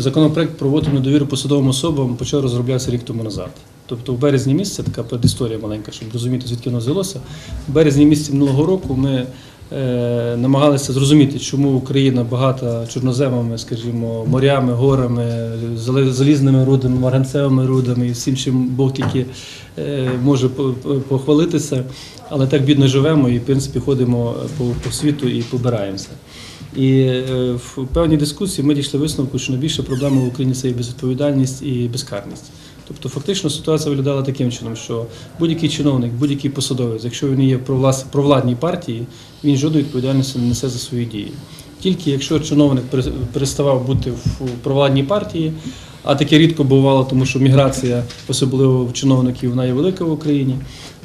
Законопроект про воту недовіру посадовим особам почав розроблятися рік тому назад. Тобто в березні місяці, така предісторія маленька, щоб розуміти, звідки воно взялося. В березні місяці минулого року ми е, намагалися зрозуміти, чому Україна багата чорноземами, скажімо, морями, горами, залізними рудами, марганцевими рудами і всім, чим Бог тільки е, може по- по- похвалитися. Але так бідно живемо і, в принципі, ходимо по, по світу і побираємося. І е, в певній дискусії ми дійшли висновку, що найбільша проблема в Україні це є безвідповідальність і безкарність. Тобто, фактично ситуація виглядала таким чином, що будь-який чиновник, будь-який посадовець, якщо він є про провладній партії, він жодної відповідальності не несе за свої дії. Тільки якщо чиновник перес- переставав бути в провладній партії, а таке рідко бувало, тому що міграція, особливо в чиновників, вона є велика в Україні,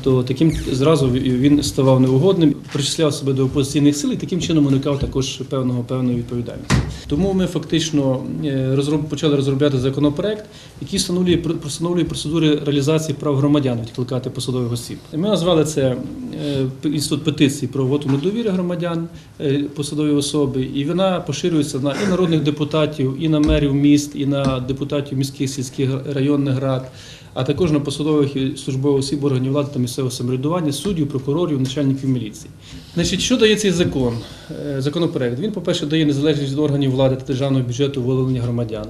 то таким зразу він ставав неугодним, причисляв себе до опозиційних сил і таким чином уникав також певного певної відповідальності. Тому ми фактично е, розроб- почали розробляти законопроект, який встановлює встановлює процедури реалізації прав громадян відкликати посадових осіб. Ми назвали це е, інститут петиції про воту недовіри громадян е, посадові особи, і вона поширюється на і народних депутатів, і на мерів міст, і на депутатів міських сільських районних рад а також на посадових і службових осіб органів влади та місцевого самоврядування, суддів, прокурорів, начальників міліції. Значить, що дає цей закон? Е, Законопроект. Він, по-перше, дає незалежність від органів влади та державного бюджету волевлення громадян.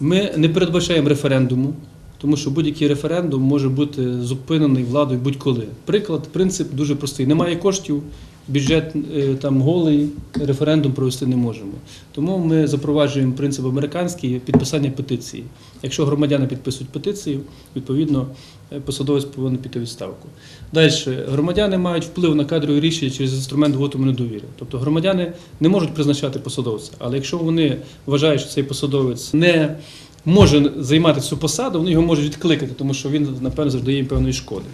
Ми не передбачаємо референдуму, тому що будь-який референдум може бути зупинений владою будь-коли. Приклад, принцип дуже простий. Немає коштів, бюджет е, там голий, референдум провести не можемо. Тому ми запроваджуємо принцип американський підписання петиції. Якщо громадяни підписують петицію, відповідно е, посадовець повинен піти відставку. Далі громадяни мають вплив на кадрові рішення через інструмент воту недовіри. Тобто громадяни не можуть призначати посадовця, але якщо вони вважають, що цей посадовець не може займати цю посаду, вони його можуть відкликати, тому що він, напевно, завдає їм певної шкоди.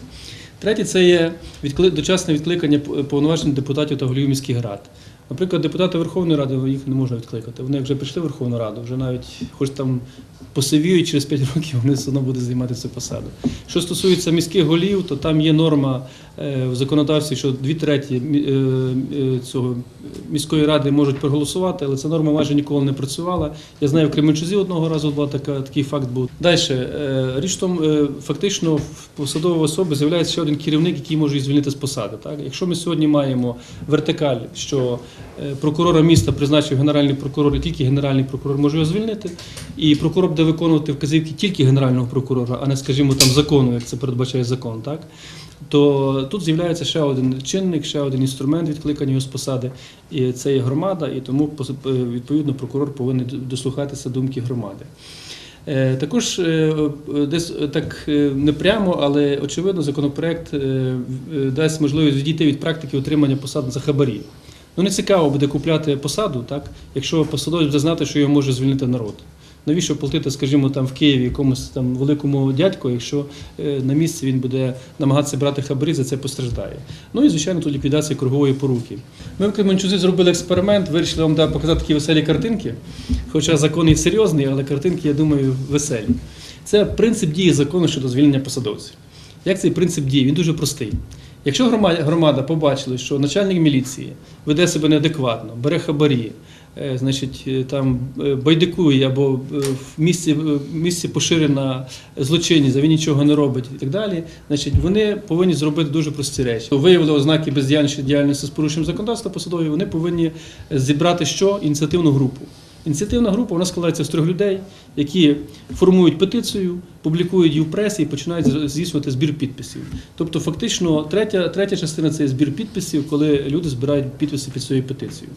Третє це є дочасне відкликання повноважень депутатів та голів міських рад. Наприклад, депутати Верховної Ради їх не можна відкликати. Вони вже прийшли в Верховну Раду, вже навіть хоч там посивіють через 5 років, вони все одно будуть займати цю посаду. Що стосується міських голів, то там є норма е, в законодавстві, що дві треті е, е, цього міської ради можуть проголосувати, але ця норма майже ніколи не працювала. Я знаю, в Кременчузі одного разу була така, такий факт був. Далі, річ тому, фактично в посадової особи з'являється ще один керівник, який може її звільнити з посади. Так? Якщо ми сьогодні маємо вертикаль, що прокурора міста призначив генеральний прокурор, і тільки генеральний прокурор може його звільнити, і прокурор буде виконувати вказівки тільки генерального прокурора, а не, скажімо, там закону, як це передбачає закон. Так? То тут з'являється ще один чинник, ще один інструмент відкликання його з посади, і це є громада, і тому е, відповідно прокурор повинен дослухатися думки громади. Е, Також е, е, десь е, так е, не прямо, але очевидно, законопроект е, е, дасть можливість відійти від практики отримання посад за хабарі. Ну не цікаво буде купляти посаду, так, якщо посадовець буде знати, що його може звільнити народ. Навіщо платити, скажімо, там в Києві якомусь там великому дядьку, якщо е, на місці він буде намагатися брати хабарі, за це постраждає. Ну і звичайно, тут ліквідація кругової поруки. Ми в Кременчузі зробили експеримент, вирішили вам да, показати такі веселі картинки. Хоча закон і серйозний, але картинки, я думаю, веселі. Це принцип дії закону щодо звільнення посадовців. Як цей принцип діє? Він дуже простий. Якщо громада, побачила, що начальник міліції веде себе неадекватно, бере хабарі, е, значить, е, там е, байдикує або в місці, місці поширена злочинність, а він нічого не робить і так далі, значить, вони повинні зробити дуже прості речі. Виявили ознаки бездіяльності діяльності з порушенням законодавства посадові, вони повинні зібрати що? Ініціативну групу. Ініціативна група вона складається з трьох людей, які формують петицію, публікують її в пресі і починають здійснювати збір підписів. Тобто, фактично, третя, третя частина це збір підписів, коли люди збирають підписи під своєю петицією.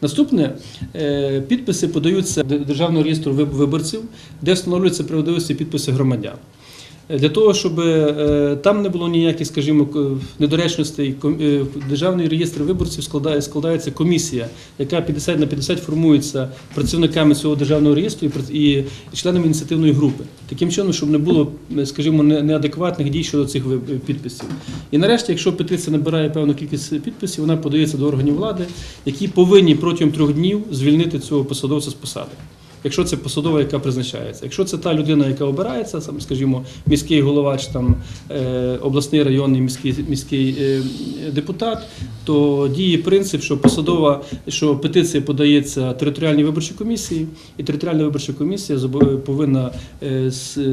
Наступне е, підписи подаються до Державного реєстру виборців, де встановлюються правдивості підписи громадян. Для того, щоб е, там не було ніяких, скажімо, недоречностей, е, державний реєстр виборців складає, складається комісія, яка 50 на 50 формується працівниками цього державного реєстру і членами ініціативної групи. Таким чином, щоб не було, е, скажімо, неадекватних дій щодо цих підписів. І нарешті, якщо петиція набирає певну кількість підписів, вона подається до органів влади, які повинні протягом трьох днів звільнити цього посадовця з посади. Якщо це посадова, яка призначається. Якщо це та людина, яка обирається, сам, скажімо, міський голова чи там е, обласний районний міський міський е, депутат, то діє принцип, що посадова, що петиція подається територіальній виборчій комісії, і територіальна виборча комісія повинна е,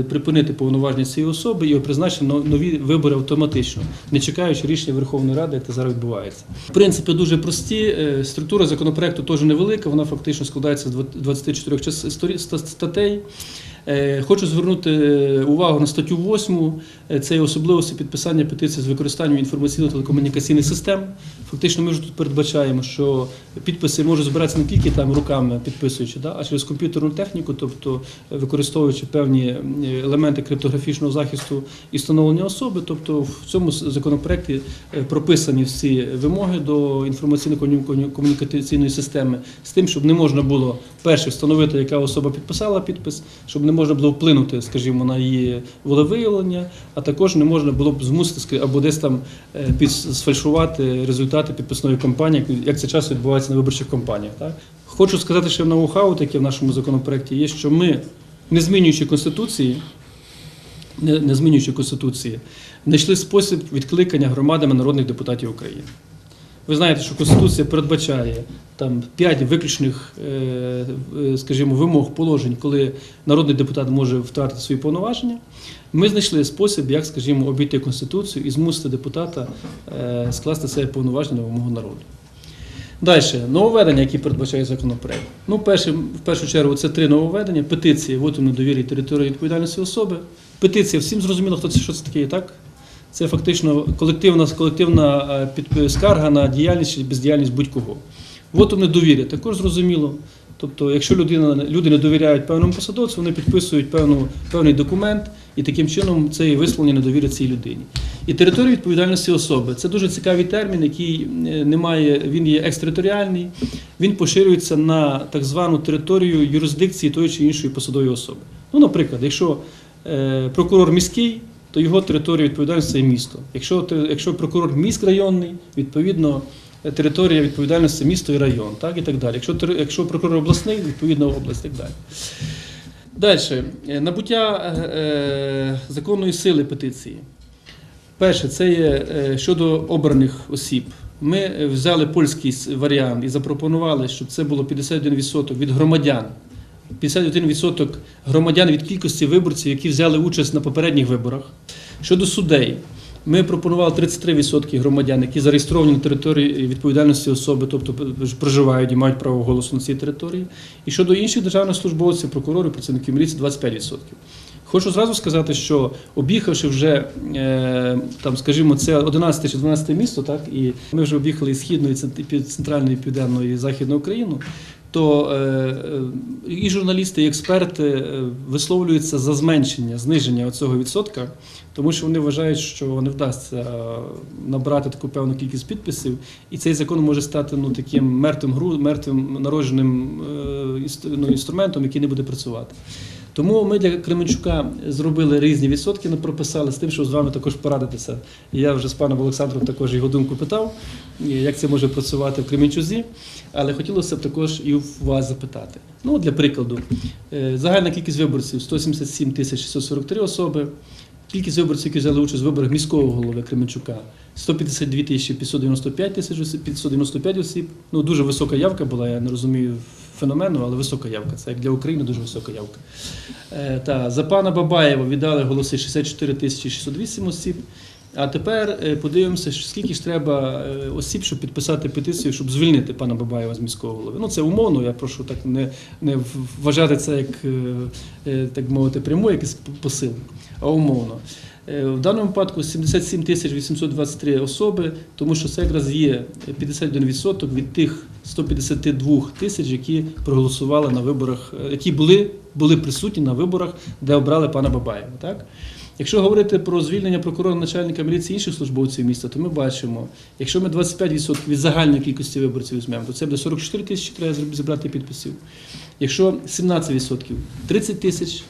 припинити повноваження цієї особи і призначити но- нові вибори автоматично, не чекаючи рішення Верховної Ради, як це зараз відбувається. Принципи дуже прості. Структура законопроекту теж невелика, вона фактично складається з 24 час- сторі- ста- статей. Е, Хочу звернути е, увагу на статтю 8. Е, Це є особливості підписання петиції з використанням інформаційно-телекомунікаційних систем. Фактично, ми вже тут передбачаємо, що підписи можуть збиратися не тільки там руками підписуючи, а через комп'ютерну техніку, тобто використовуючи певні елементи криптографічного захисту і встановлення особи. Тобто в цьому законопроекті прописані всі вимоги до інформаційно-комунікаційної системи з тим, щоб не можна було перше встановити, яка особа підписала підпис, щоб не можна було вплинути, скажімо, на її волевиявлення, а також не можна було б змусити або десь там е, сфальшувати результати підписної кампанії, як це часто відбувається на виборчих кампаніях. Так? Хочу сказати, що ноу-хау, таке в нашому законопроекті є, що ми, не змінюючи конституції, не, не змінюючи конституції, знайшли спосіб відкликання громадами народних депутатів України. Ви знаєте, що Конституція передбачає там п'ять виключних, е, е, скажімо, вимог положень, коли народний депутат може втратити свої повноваження. Ми знайшли спосіб, як, скажімо, обійти Конституцію і змусити депутата е, скласти себе повноваження вимогу народу. Далі, нововведення, які передбачає законопроект. Ну, перше, в першу чергу, це три нововведення. Петиції, вотум недовір'я території відповідальності особи. Петиція, всім зрозуміло, хто це, що це таке, так? Це фактично колективна, колективна е, скарга на діяльність чи бездіяльність будь-кого. Вотум недовір'я, також зрозуміло. Тобто, якщо людина, люди не довіряють певному посадовцю, вони підписують певну, певний документ, і таким чином це і висловлення недовіри цій людині. І територія відповідальності особи це дуже цікавий термін, який е, не має, він є екстериторіальний, він поширюється на так звану територію юрисдикції тої чи іншої посадової особи. Ну, наприклад, якщо е, прокурор міський, то його територія відповідальності це місто. Якщо, якщо прокурор міськрайонний, відповідно е, територія відповідальності місто і район, так і так далі. Якщо, якщо прокурор обласний, відповідно область і так далі. Далі, набуття е, е, законної сили петиції. Перше, це є е, щодо обраних осіб. Ми е, взяли польський варіант і запропонували, щоб це було 51% від громадян. 51% громадян від кількості виборців, які взяли участь на попередніх виборах. Щодо судей, ми пропонували 33% громадян, які зареєстровані на території відповідальності особи, тобто проживають і мають право голосу на цій території. І щодо інших державних службовців, прокурорів, працівників міліції 25%. Хочу зразу сказати, що об'їхавши вже е, там, скажімо, це 11 чи 12 місто, так і ми вже об'їхали і східну, і центральну, і південну, і західну Україну. То е, е, і журналісти, і експерти е, висловлюються за зменшення, зниження цього відсотка, тому що вони вважають, що не вдасться набрати таку певну кількість підписів, і цей закон може стати ну таким мертвим гру, мертвим народженим ну, інструментом, який не буде працювати. Тому ми для Кременчука зробили різні відсотки, не прописали з тим, щоб з вами також порадитися. Я вже з паном Олександром також його думку питав, як це може працювати в Кременчузі. Але хотілося б також і у вас запитати. Ну, для прикладу, е, загальна кількість виборців 177 тисяч 643 особи. Кількість виборців, які взяли участь в виборах міського голови Кременчука 152 тисячі 595 тисяч осіб, 595 осіб. Ну дуже висока явка була. Я не розумію феномену, але висока явка. Це як для України дуже висока явка. Е, та за пана Бабаєва віддали голоси 64 тисячі 608 осіб. А тепер е, подивимося, скільки ж треба е, осіб, щоб підписати петицію, щоб звільнити пана Бабаєва з міського голови. Ну це умовно. Я прошу так не, не вважати це як так мовити прямий якийсь посил, а умовно. Е, В даному випадку 77 тисяч 823 особи, тому що це якраз є 51% від тих 152 тисяч, які проголосували на виборах, е, які були, були присутні на виборах, де обрали пана Бабаєва. Так? Якщо говорити про звільнення прокурора начальника міліції інших службовців міста, то ми бачимо, якщо ми 25% від загальної кількості виборців візьмемо, то це буде 44 тисячі треба зібрати підписів. Якщо 17% 30 тисяч.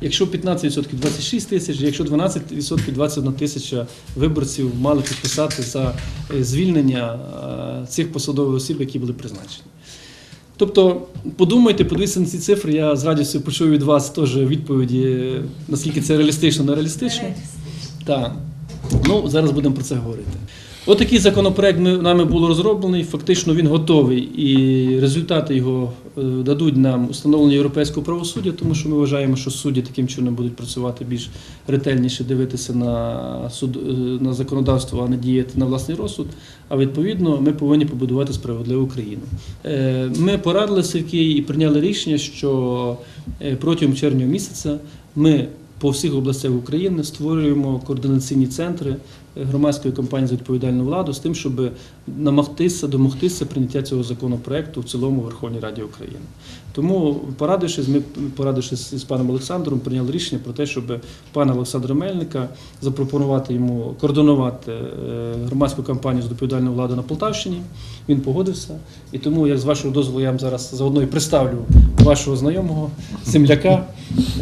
Якщо 15% 26 тисяч, якщо 12% 21 тисяча виборців мали підписати за е, звільнення е, цих посадових осіб, які були призначені. Тобто, подумайте, подивіться на ці цифри. Я з радістю почув від вас теж відповіді, наскільки це реалістично, не реалістично. Так. Ну, зараз будемо про це говорити. Отакий законопроект нами було розроблений, фактично він готовий, і результати його е, дадуть нам установлення європейського правосуддя, тому що ми вважаємо, що судді таким чином будуть працювати більш ретельніше, дивитися на суд е, на законодавство, а не діяти на власний розсуд. А відповідно, ми повинні побудувати справедливу країну. Е, Ми порадилися в Києві і прийняли рішення, що протягом червня місяця ми по всіх областях України створюємо координаційні центри громадської компанії за відповідальну владу з тим, щоб намагтися домогтися прийняття цього законопроекту в цілому Верховній Раді України. Тому, порадившись, ми порадившись з паном Олександром, прийняли рішення про те, щоб пана Олександра Мельника запропонувати йому координувати е, громадську кампанію з відповідальної влади на Полтавщині. Він погодився. І тому, як з вашого дозволу, я вам зараз заодно і представлю вашого знайомого, земляка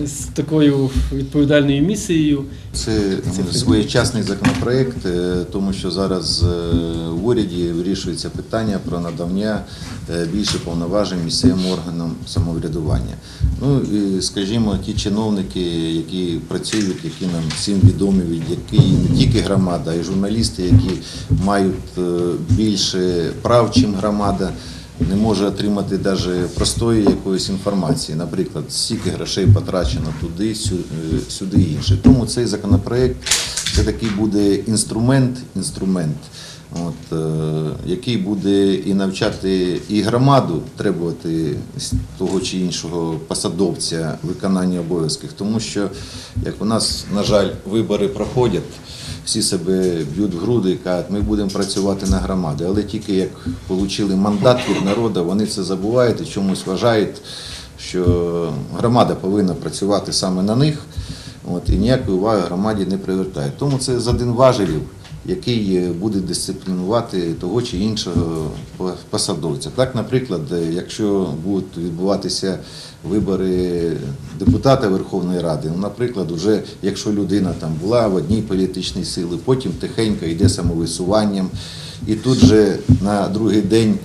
з такою відповідальною місією. Це своєчасний законопроект, е, тому що зараз е, в уряді вирішується питання про надання е, більше повноважень місцевим органам самоврядування. Ну і скажімо, ті чиновники, які працюють, які нам всім відомі, від які не тільки громада, а й журналісти, які мають е, більше прав, чим громада. Не може отримати навіть простої якоїсь інформації, наприклад, стільки грошей потрачено туди, сюди і інше. Тому цей законопроект це такий буде інструмент, інструмент, от, е, який буде і навчати і громаду требувати того чи іншого посадовця виконання обов'язків. Тому що як у нас, на жаль, вибори проходять всі себе б'ють в груди і кажуть, ми будемо працювати на громади. Але тільки як отримали мандат від народу, вони це забувають і чомусь вважають, що громада повинна працювати саме на них. От, і ніякої уваги громаді не привертають. Тому це з один важелів, який е, буде дисциплінувати того чи іншого посадовця. Так, наприклад, е, якщо будуть відбуватися вибори депутата Верховної Ради, ну, наприклад, вже якщо людина там була в одній політичній силі, потім тихенько йде самовисуванням, і тут же на другий день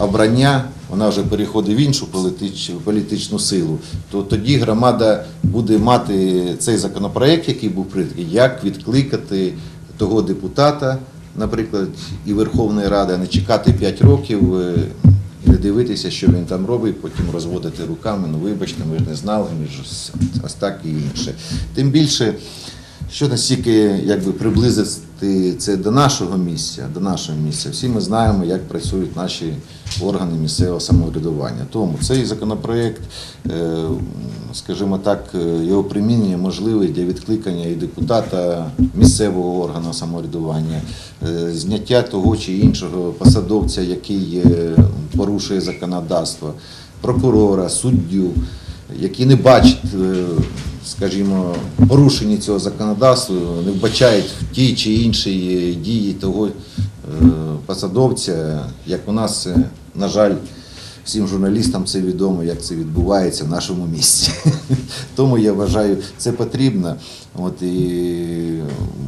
обрання, вона вже переходить в іншу політич, політичну силу, то тоді громада буде мати цей законопроект, який був прийнятий, як відкликати того депутата, наприклад, і Верховної Ради, а не чекати 5 років. е, Не дивитися, що він там робить, потім розводити руками. Ну вибачте, ми ж не знали, ми ж ось- так і інше. Тим більше, що настільки якби приблизити це до нашого місця, до нашого місця. Всі ми знаємо, як працюють наші органи місцевого самоврядування. Тому цей законопроект, е, скажімо так, е, його примінення можливе для відкликання і депутата місцевого органу самоврядування, е, зняття того чи іншого посадовця, який порушує законодавство, прокурора, суддю, які не бачать, скажімо, порушення цього законодавства, не вбачають в тій чи іншій дії того е, посадовця, як у нас, на жаль, всім журналістам це відомо, як це відбувається в нашому місті. Тому я вважаю, це потрібно. От і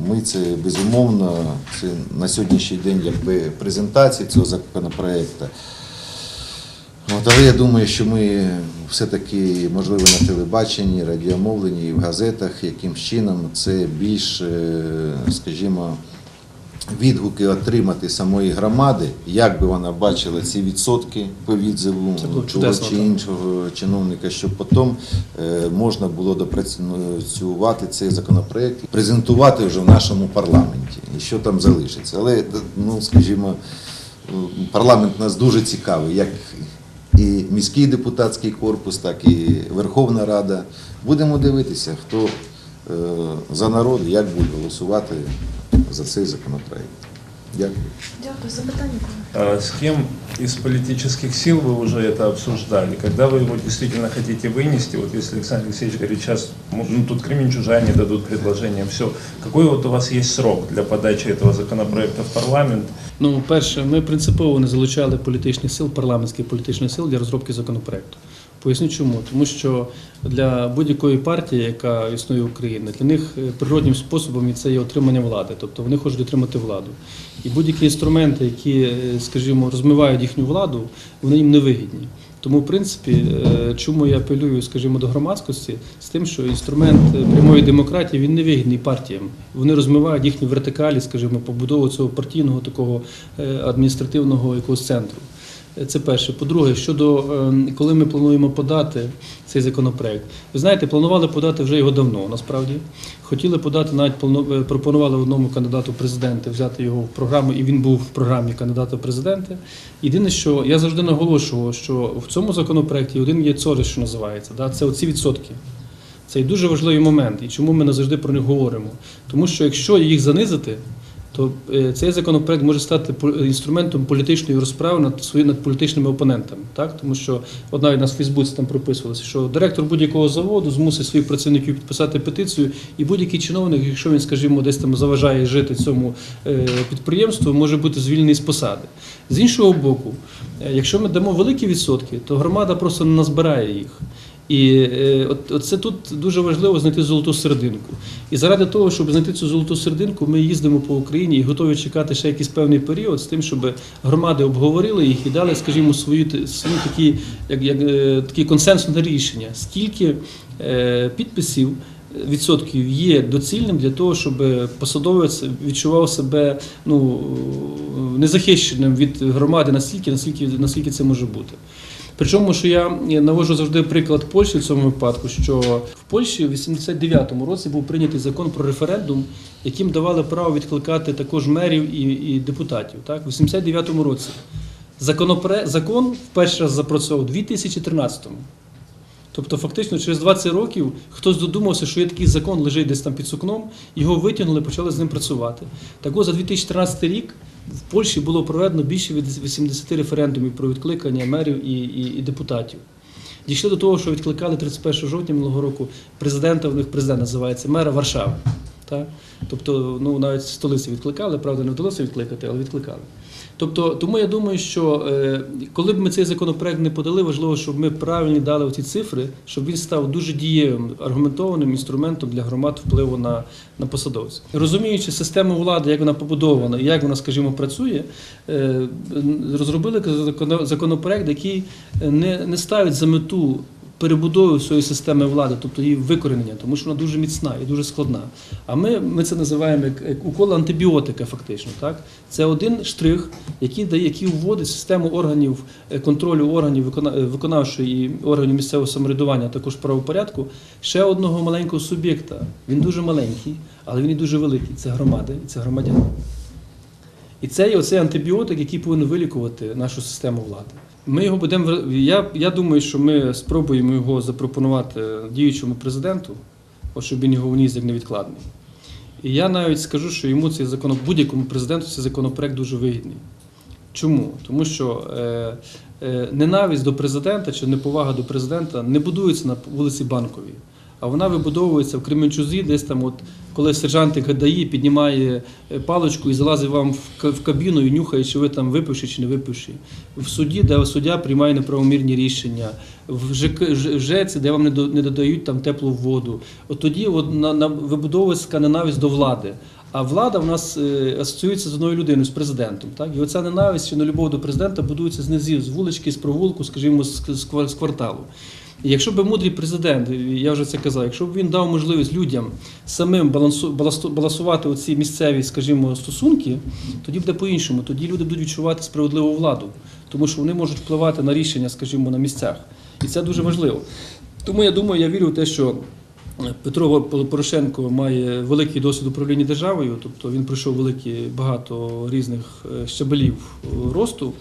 ми це безумовно, це на сьогоднішній день якби презентація цього законопроекту. От, але я думаю, що ми все-таки, можливо, на телебаченні, радіомовленні і в газетах, яким чином це більш, е, скажімо, відгуки отримати самої громади, як би вона бачила ці відсотки по відзиву того чи іншого чиновника, щоб потім е, можна було допрацювати цей законопроект і презентувати вже в нашому парламенті, і що там залишиться. Але, ну, скажімо, парламент нас дуже цікавий, як і міський депутатський корпус, так і Верховна Рада. Будемо дивитися, хто е, за народ, як буде голосувати за цей законопроект. Дякую. Дякую. Запитання. А С кем из политических сил вы уже это обсуждали? Когда вы его действительно хотите вынести? Вот если Александр Алексеевич говорит, сейчас ну, тут кременчужане дадут предложение, все. Какой вот у вас есть срок для подачи этого законопроекта в парламент? Ну, перше, ми принципово не залучали політичних сил, парламентських політичних сил для розробки законопроекту. Поясню чому. Тому що для будь-якої партії, яка існує в Україні, для них е, природнім способом це є отримання влади. Тобто вони хочуть отримати владу. І будь-які інструменти, які, е, скажімо, розмивають їхню владу, вони їм не вигідні. Тому, в принципі, е, чому я апелюю, скажімо, до громадськості з тим, що інструмент прямої демократії він не вигідний партіям. Вони розмивають їхні вертикалі, скажімо, побудову цього партійного такого адміністративного якогось центру. Це перше. По-друге, щодо е, коли ми плануємо подати цей законопроект. Ви знаєте, планували подати вже його давно, насправді. Хотіли подати, навіть е, пропонували одному кандидату в президенти взяти його в програму, і він був в програмі кандидата в президенти. Єдине, що я завжди наголошував, що в цьому законопроекті один є цорис, що називається, да? це оці відсотки. Це дуже важливий момент. І чому ми не завжди про них говоримо? Тому що якщо їх занизити, то е, цей законопроект може стати інструментом політичної розправи над свої над політичними опонентами. Так? Тому що от навіть в Фейсбуці там прописувалося, що директор будь-якого заводу змусить своїх працівників підписати петицію, і будь-який чиновник, якщо він, скажімо, десь там заважає жити цьому е, підприємству, може бути звільнений з посади. З іншого боку, е, якщо ми дамо великі відсотки, то громада просто не назбирає їх. І е, от, це тут дуже важливо знайти золоту серединку. І заради того, щоб знайти цю золоту серединку, ми їздимо по Україні і готові чекати ще якийсь певний період з тим, щоб громади обговорили їх і дали, скажімо, свої, свої такі, як, як, е, такі консенсусне рішення, скільки е, підписів. Відсотків є доцільним для того, щоб посадовець відчував себе ну, незахищеним від громади настільки, наскільки, наскільки це може бути. Причому, що я навожу завжди приклад Польщі в цьому випадку, що в Польщі в 89-му році був прийнятий закон про референдум, яким давали право відкликати також мерів і, і депутатів. Так, в 89-му році. Законопроект, закон вперше раз запрацьовував у 2013-му. Тобто, фактично, через 20 років хтось додумався, що є такий закон, лежить десь там під сукном, його витягнули, почали з ним працювати. Так от за 2014 рік в Польщі було проведено більше від 80 референдумів про відкликання мерів і, і, і депутатів. Дійшли до того, що відкликали 31 жовтня минулого року президента, в них президент називається мера Варшави. Так? Тобто, ну навіть столиці відкликали, правда, не вдалося відкликати, але відкликали. Тобто, тому я думаю, що е, коли б ми цей законопроект не подали, важливо, щоб ми правильні дали ці цифри, щоб він став дуже дієвим, аргументованим інструментом для громад впливу на, на посадовців. Розуміючи систему влади, як вона побудована як вона, скажімо, працює, е, розробили законо- законопроект, який не, не ставить за мету перебудови всієї системи влади, тобто її викоренення, тому що вона дуже міцна і дуже складна. А ми, ми це називаємо як, укол антибіотика, фактично. Так? Це один штрих, який дає, який вводить систему органів е, контролю органів е, виконавчої і органів місцевого самоврядування, також правопорядку, ще одного маленького суб'єкта. Він дуже маленький, але він і дуже великий. Це громади, і це громадяни. І це оцей антибіотик, який повинен вилікувати нашу систему влади. Ми його будемо. Я, я думаю, що ми спробуємо його запропонувати діючому президенту, от щоб він його вніс як невідкладний. І я навіть скажу, що йому цей закон будь-якому президенту цей законопроект дуже вигідний. Чому? Тому що е, е, ненависть до президента чи неповага до президента не будується на вулиці Банковій, а вона вибудовується в Кременчузі, десь там, от, коли сержантик ГДАІ піднімає е, паличку і залазить вам в кабіну і нюхає, чи ви там випивши чи не випивши. В суді, де суддя приймає неправомірні рішення, в ЖК, Ж- в ЖЕЦі, де вам не, додають там теплу воду. От тоді от, на, на, вибудовується ненависть до влади. А влада в нас е, асоціюється з одною людиною, з президентом. Так? І оця ненависть чи нелюбов до президента будується знизу, з вулички, з провулку, скажімо, з, з, з кварталу. Якщо б мудрий президент, я вже це казав, якщо б він дав можливість людям самим балансувати оці місцеві, скажімо, стосунки, тоді буде по-іншому. Тоді люди будуть відчувати справедливу владу, тому що вони можуть впливати на рішення, скажімо, на місцях. І це дуже важливо. Тому я думаю, я вірю в те, що Петро Порошенко має великий досвід управління державою, тобто він пройшов великі багато різних е, щабелів е, росту.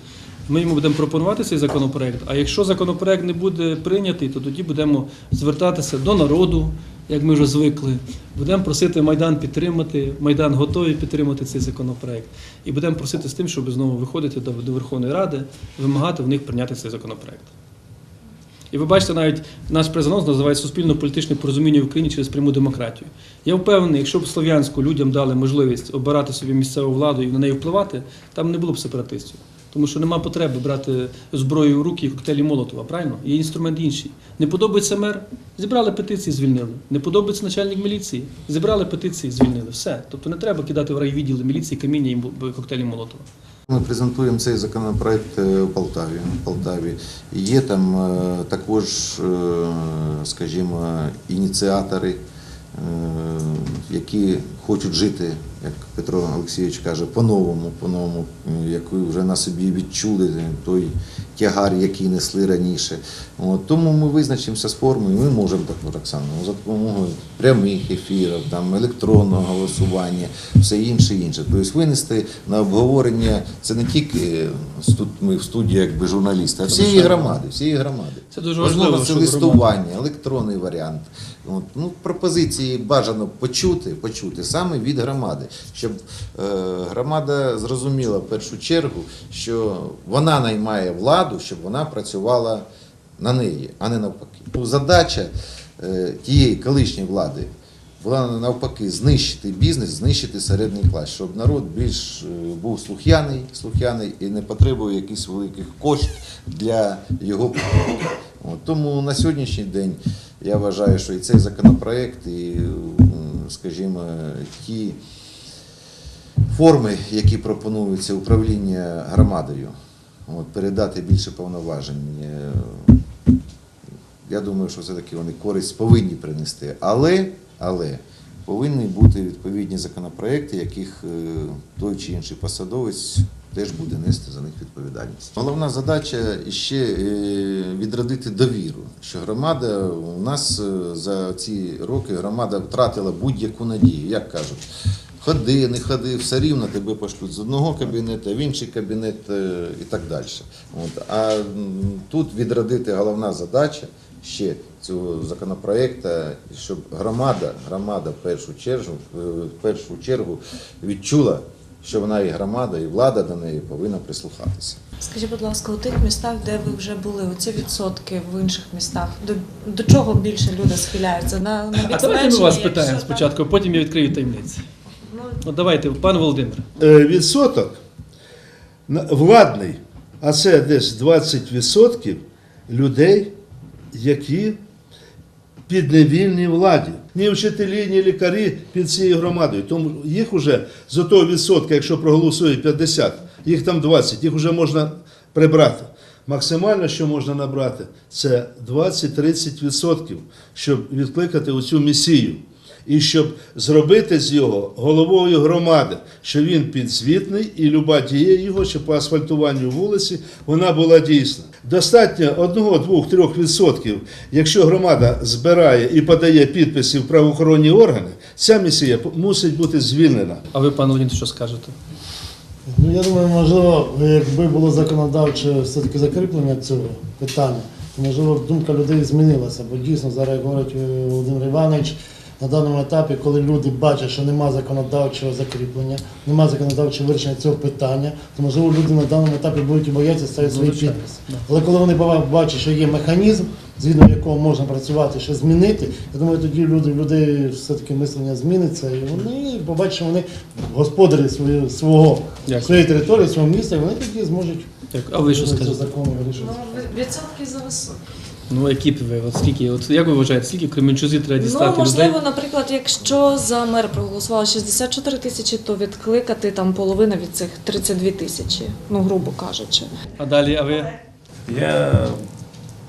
Ми йому будемо пропонувати цей законопроект. А якщо законопроект не буде прийнятий, то тоді будемо звертатися до народу, як ми вже звикли. Будемо просити Майдан підтримати. Майдан готовий підтримати цей законопроект. І будемо просити з тим, щоб знову виходити до, Верховної Ради, вимагати в них прийняти цей законопроект. І ви бачите, навіть наш президент називає суспільно-політичне порозуміння в Україні через пряму демократію. Я впевнений, якщо б Слов'янську людям дали можливість обирати собі місцеву владу і на неї впливати, там не було б сепаратистів. Тому що нема потреби брати зброю в руки і коктейлі Молотова, правильно? Є інструмент інший. Не подобається мер, зібрали петиції, звільнили. Не подобається начальник міліції, зібрали петиції, звільнили. Все. Тобто не треба кидати в райвідділи міліції каміння і коктейлі Молотова. Ми презентуємо цей законопроект е, в Полтаві. В Полтаві. Є там е, також, е, скажімо, ініціатори, е, які хочуть жити, як Петро Олексійович каже, по-новому, по-новому, е, які вже на собі відчули той тягар, який несли раніше. От, тому ми визначимося з формою. Ми можемо так, Оксана, за допомогою прямих ефірів, там, електронного голосування, все інше інше. Тобто винести на обговорення це не тільки е, ми в студії, якби журналісти, а всієї громади, всієї громади. Це дуже Можливо, важливо, це листування, електронний варіант. От, ну, пропозиції бажано почути, почути саме від громади, щоб е, громада зрозуміла в першу чергу, що вона наймає владу, щоб вона працювала на неї, а не навпаки. Задача е, тієї колишньої влади була навпаки знищити бізнес, знищити середній клас, щоб народ більш е, був слух'яний, слух'яний і не потребував якихось великих коштів для його. От, тому на сьогоднішній день я вважаю, що і цей законопроект, і, скажімо, ті форми, які пропонуються управління громадою, от, передати більше повноважень. е, Я думаю, що все-таки вони користь повинні принести. Але, але повинні бути відповідні законопроекти, яких е, той чи інший посадовець теж буде нести за них відповідальність. Головна задача ще е, відродити довіру, що громада у нас за ці роки громада втратила будь-яку надію, як кажуть. Ходи, не ходи, все рівно тебе пошлють з одного кабінету в інший кабінет е, і так далі. От. А тут відродити головна задача ще цього законопроекту, щоб громада, громада в першу чергу, е, в першу чергу відчула, що вона і громада, і влада до неї повинна прислухатися. Скажіть, будь ласка, у тих містах, де ви вже були, оці відсотки в інших містах, до, до чого більше люди схиляються? На, на А давайте ми вас питаємо спочатку, а потім я відкрию таємниці. От давайте, пан Володимир. Е, відсоток владний, а це десь 20% людей, які підневільній владі. Ні вчителі, ні лікарі під цією громадою. Тому їх вже з того відсотка, якщо проголосує 50, їх там 20, їх вже можна прибрати. Максимально, що можна набрати, це 20-30%, щоб відкликати оцю місію. І щоб зробити з його головою громади, що він підзвітний, і люба дія його, що по асфальтуванню вулиці, вона була дійсна. Достатньо 1, 2, 3 відсотків, якщо громада збирає і подає підписи в правоохоронні органи, ця місія мусить бути звільнена. А ви, пан Володимир, що скажете? Ну, я думаю, можливо, якби було законодавче все-таки закріплення цього питання, то можливо думка людей змінилася. Бо дійсно зараз, як говорить е, Володимир Іванович, на даному етапі, коли люди бачать, що немає законодавчого закріплення, немає законодавчого вирішення цього питання, то можливо люди на даному етапі будуть і боятися ставити свої підписи. Але коли вони бачать, що є механізм, згідно якого можна працювати, що змінити, я думаю, тоді люди, людей все-таки мислення зміниться, і вони побачать, що вони господарі свої, свого, своєї території, свого міста, і вони тоді зможуть Дякую. А ви що скажете? закону вирішити. ну, відсотки за високі. Ну, які б ви, от скільки, от як ви вважаєте, скільки в Кременчузі треба дістати Ну, можливо, людей? наприклад, якщо за мер проголосувало 64 тисячі, то відкликати там половина від цих 32 тисячі, ну, грубо кажучи. А далі, а ви? Я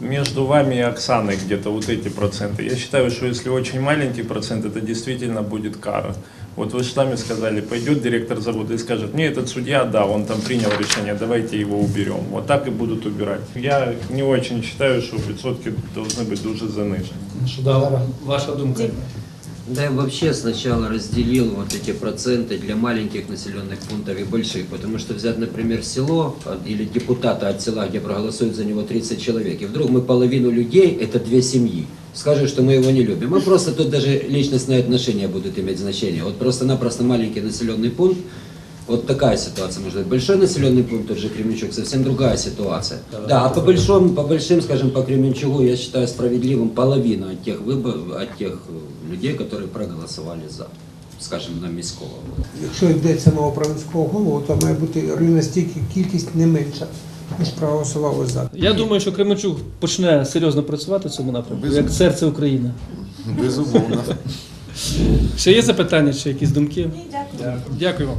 между вами и Оксаной где-то вот эти проценты. Я считаю, что если очень маленький процент, это действительно будет кара. Вот вы же сами сказали, пойдет директор завода и скажет, мне этот судья, да, он там принял решение, давайте его уберем. Вот так и будут убирать. Я не очень считаю, что відсотки должны быть дуже занижені. Що Да, зараз ваша думка. Да я вообще сначала разделил вот эти проценты для маленьких населенных пунктов и больших, потому что взять, например, село а, или депутата от села, где проголосует за него 30 человек, и вдруг мы половину людей, это две семьи, скажем, что мы его не любим. Мы просто тут даже личностные отношения будут иметь значение. Вот просто-напросто маленький населенный пункт, вот такая ситуация может быть. Большой населенный пункт, тот же Кременчуг, совсем другая ситуация. Да, а по большому, по большим, скажем, по Кременчугу, я считаю справедливым половину от тех выборов, от тех э, людей, которые проголосовали за, скажем, на міського. Якщо йдеться мова про міського голову, то має бути рівна стільки кількість не менша, ніж проголосувало за. Я думаю, що Кременчук почне серйозно працювати в цьому напрямку, як серце України. Безумовно. Ще є запитання, чи якісь думки? Ні, дякую. Дякую вам.